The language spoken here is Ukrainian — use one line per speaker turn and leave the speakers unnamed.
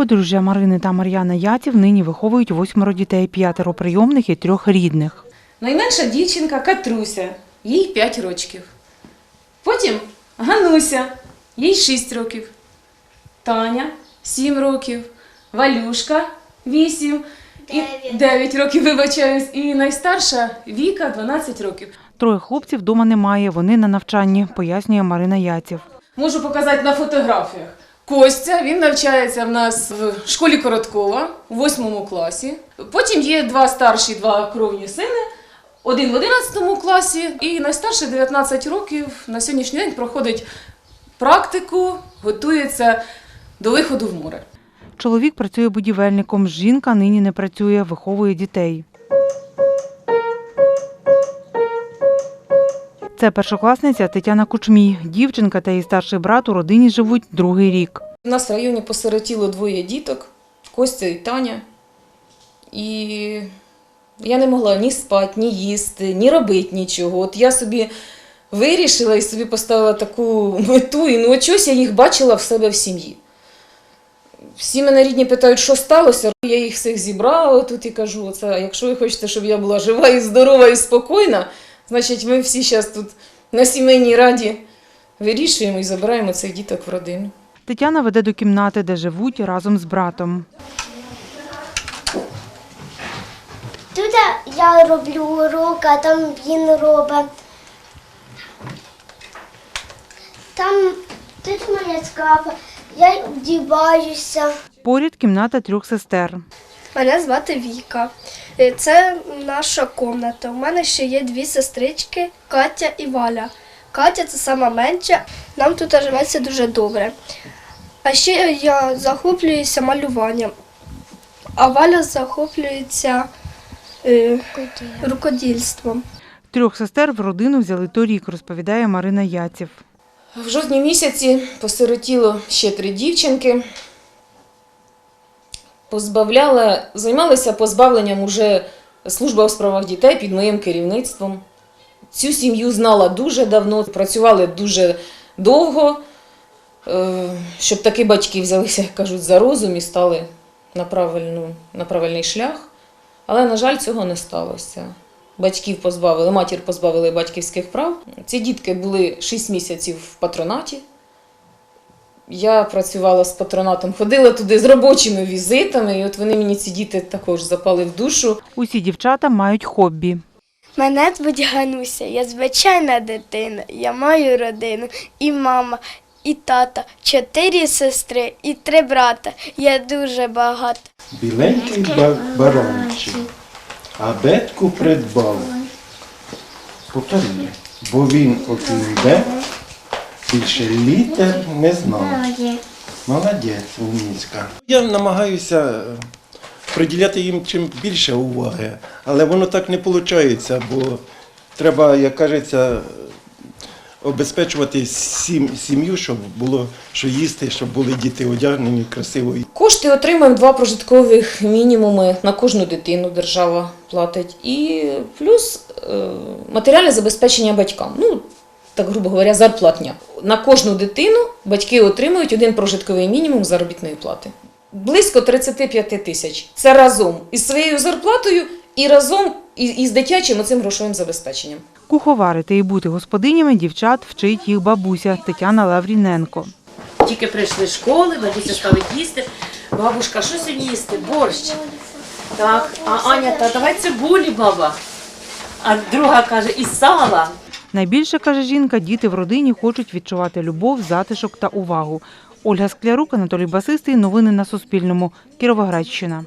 Подружжя Марини та Мар'яна Яців нині виховують восьмеро дітей, п'ятеро прийомних і трьох рідних.
Найменша дівчинка Катруся, їй 5 років. Потім Гануся, їй 6 років. Таня 7 років, Валюшка 8 і 9 років, вибачаюсь, і найстарша Віка 12 років.
Троє хлопців вдома немає, вони на навчанні, пояснює Марина Яців.
Можу показати на фотографіях. Костя, він навчається в нас в школі Короткова у восьмому класі. Потім є два старші, два кровні сини. Один в 11 класі, і найстарший 19 років на сьогоднішній день проходить практику, готується до виходу в море.
Чоловік працює будівельником, жінка нині не працює, виховує дітей. Це першокласниця Тетяна Кучмій. Дівчинка та її старший брат у родині живуть другий рік.
У нас в районі посиротіло двоє діток Костя і Таня. І я не могла ні спати, ні їсти, ні робити нічого. От я собі вирішила і собі поставила таку мету, і ну чогось я їх бачила в себе в сім'ї. Всі мене рідні питають, що сталося. Я їх всіх зібрала тут і кажу: оце, якщо ви хочете, щоб я була жива і здорова і спокійна, значить ми всі зараз тут на сімейній раді вирішуємо і забираємо цих діток в родину.
Тетяна веде до кімнати, де живуть разом з братом.
Тут я роблю урок, а там він робить. Там тут моя скафа, я вдіваюся.
Поряд кімната трьох сестер.
Мене звати Віка. Е, Це наша кімната. У мене ще є дві сестрички Катя і Валя. Катя це сама менша, нам тут живеться дуже добре. А ще я захоплююся малюванням, а Валя захоплюється е, рукодільством.
Трьох сестер в родину взяли торік, розповідає Марина Яців.
В жовтні місяці посиротіло ще три дівчинки. Позбавляла, займалася позбавленням уже служба у справах дітей під моїм керівництвом. Цю сім'ю знала дуже давно, працювали дуже довго, е, щоб такі батьки взялися, як кажуть, за розум і стали на, правильну, на правильний шлях. Але, на жаль, цього не сталося. Батьків позбавили, матір позбавили батьківських прав. Ці дітки були 6 місяців в патронаті. Я працювала з патронатом, ходила туди з робочими візитами, і от вони мені ці діти також запали в душу.
Усі дівчата мають хобі.
Мене звуть Гануся, я звичайна дитина, я маю родину, і мама, і тата, чотири сестри і три брата. Я дуже багата.
Біленький ба- баранчик, а бетку придбав. Повторює, бо він окрім більше літер не знав. Молодець, умніцька. Я намагаюся е, приділяти їм чим більше уваги, але воно так не виходить, бо треба, як кажеться, обезпечувати сім- сім'ю, щоб було що їсти, щоб були діти одягнені красиво.
Кошти отримуємо два прожиткових мінімуми на кожну дитину держава платить. І плюс е, матеріальне забезпечення батькам. Ну, так грубо говоря, зарплатня. На кожну дитину батьки отримують один прожитковий мінімум заробітної плати. Близько 35 тисяч. Це разом із своєю зарплатою і разом із, дитячим оцим грошовим забезпеченням.
Куховарити і бути господинями дівчат вчить їх бабуся Тетяна Лавріненко.
Тільки прийшли з школи, бабуся ставить їсти. Бабушка, що сьогодні їсти? Борщ. Так, а Аня, та давай цибулі, баба. А друга каже, і сала.
Найбільше, каже жінка, діти в родині хочуть відчувати любов, затишок та увагу. Ольга Склярук, Анатолій Басистий. Новини на Суспільному. Кіровоградщина.